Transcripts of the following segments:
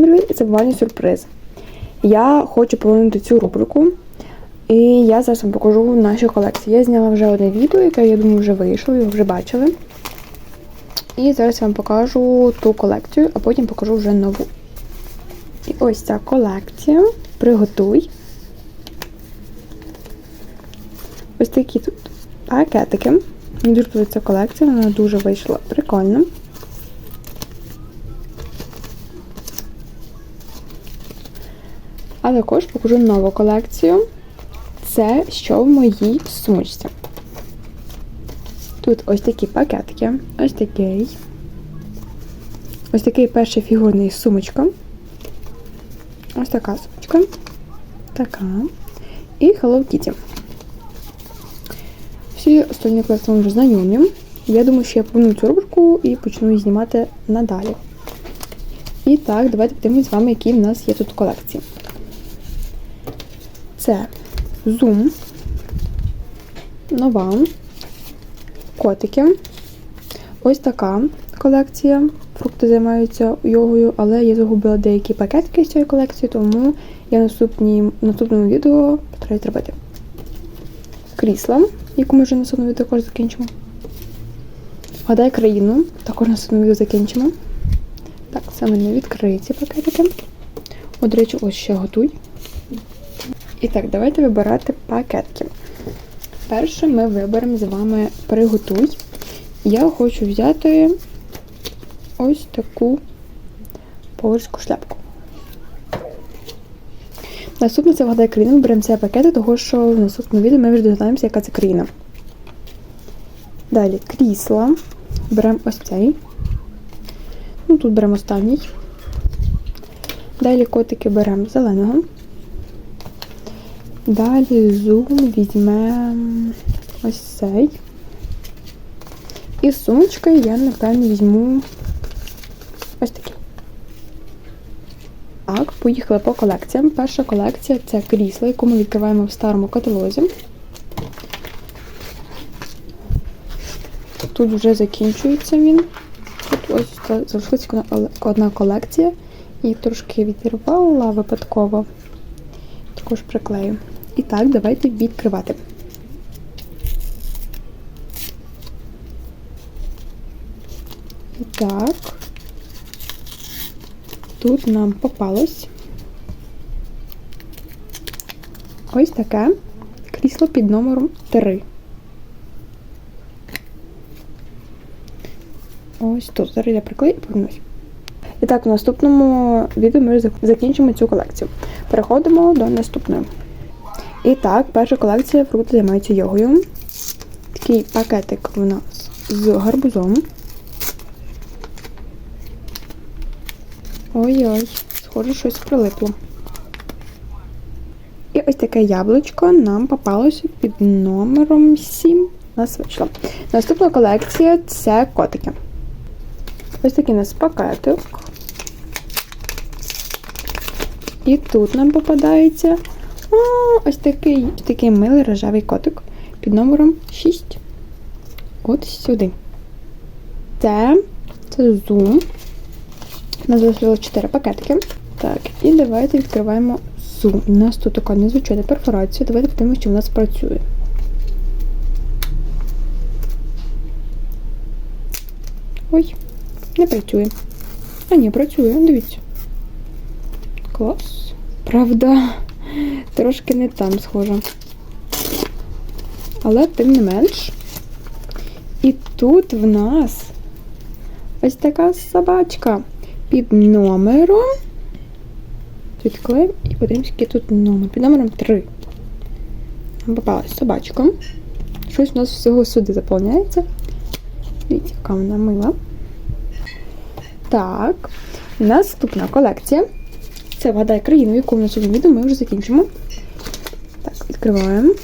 Привіт! І це буквально сюрприз. Я хочу повернути цю рубрику. І я зараз вам покажу наші колекції. Я зняла вже одне відео, яке, я думаю, вже вийшло, його вже бачили. І зараз я вам покажу ту колекцію, а потім покажу вже нову. І ось ця колекція. Приготуй. Ось такі тут пакетики. Мені дуже подобається колекція, вона дуже вийшла прикольно. А також покажу нову колекцію. Це що в моїй сумочці. Тут ось такі пакетики, ось такий. Ось такий перший фігурний сумочка. Ось така сумочка. Така. І Hello Kitty. Всі остальні колекції вже знайомі. Я думаю, що я поверну цю рубрику і почну її знімати надалі. І так, давайте подивимось з вами, які в нас є тут колекції. Це Zoom, нова, котики. Ось така колекція. Фрукти займаються йогою, але я загубила деякі пакетики з цієї колекції, тому я в наступному відео постараюсь зробити. Крісла, яку ми вже на наступному відео також закінчимо. Гадай країну, також на наступному відео закінчимо. Так, це в мене відкриті пакетики. О, до речі, ось ще готуй. І так, давайте вибирати пакетки. Перше ми виберемо з вами приготуй. Я хочу взяти ось таку польську шляпку. Наступне це вгадай країну. Ми беремо цей пакет, тому що в наступному відео ми вже дізнаємося, яка це країна. Далі крісла. Беремо ось цей. Ну, тут беремо останній. Далі котики беремо зеленого. Далі зум візьмемо ось цей. І з я, напевно, візьму ось такий. Так, поїхали по колекціям. Перша колекція це крісло, яку ми відкриваємо в старому каталозі. Тут вже закінчується він. Тут ось залишилася одна колекція. Їх трошки відірвала випадково. Також приклею. І так, давайте відкривати. І так, тут нам попалось ось таке крісло під номером 3. Ось тут. Зараз я приклею і повернусь. І так, в наступному відео ми закінчимо цю колекцію. Переходимо до наступної. І так, перша колекція фрукти займаються йогою. Такий пакетик у нас з гарбузом. Ой-ой, схоже, щось прилипло. І ось таке яблучко нам попалося під номером 7. Нас вийшло. Наступна колекція це котики. Ось такий у нас пакетик. І тут нам попадається о, ось такий ось такий милий рожевий котик під номером 6. От сюди. Це це зум. У нас залишилось 4 пакетики. Так, і давайте відкриваємо зум. У нас тут така незвичайна перфорація. Давайте подивимося, що в нас працює. Ой, не працює. А ні, працює, дивіться. Клас. Правда, трошки не там схожа. Але тим не менш. І тут в нас ось така собачка під номером. Відклеїмо і подивимось, який тут номер. Під номером 3. Нам попалась собачка. Щось у нас всього сюди заповняється. Дивіться, яка вона мила. Так, наступна колекція. Це вгадай країну, яку на цьому відео ми вже закінчимо. Відкриваємо.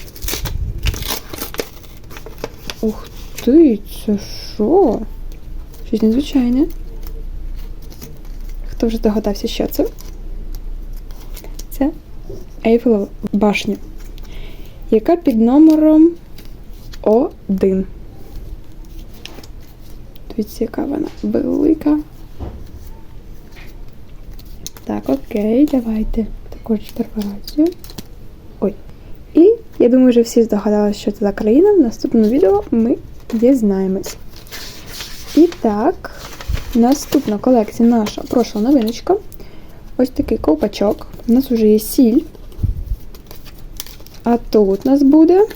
Ух ти, це що? Щось незвичайне. Хто вже догадався, що це? Це Ейфелева башня, яка під номером 1. Дивіться, яка вона велика. Так, окей, давайте також перфорацію. Ой. Я думаю, вже всі здогадалися, що це за країна. В наступному відео ми дізнаємось. І так, наступна колекція наша прошла новиночка. Ось такий ковпачок. У нас вже є сіль. А тут у нас буде.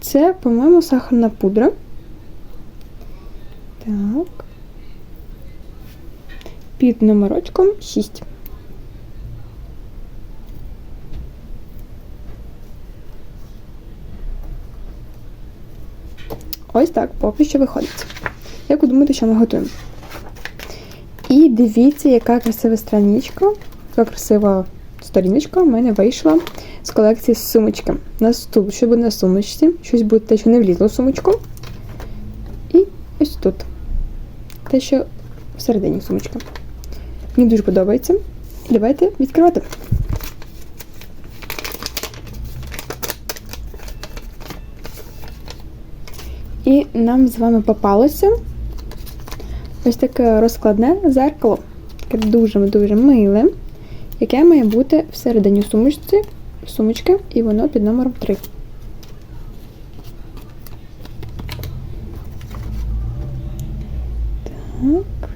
Це, по-моєму, сахарна пудра. Так. Під номерочком 6. Ось так поки що виходить. Як ви думаєте, що ми готуємо? І дивіться, яка красива страничка, яка красива сторіночка в мене вийшла з колекції сумочки. Наступ, що буде на сумочці, щось буде те, що не влізло в сумочку. І ось тут. Те, що всередині сумочка. Мені дуже подобається. І давайте відкривати. І нам з вами попалося ось таке розкладне зеркало. Таке дуже-дуже миле, яке має бути всередині сумочці, сумочки, і воно під номером 3. Так.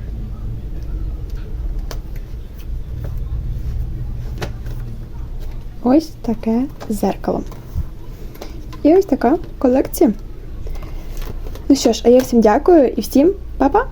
Ось таке зеркало. І ось така колекція. Ну що ж, а я всім дякую і всім па-па!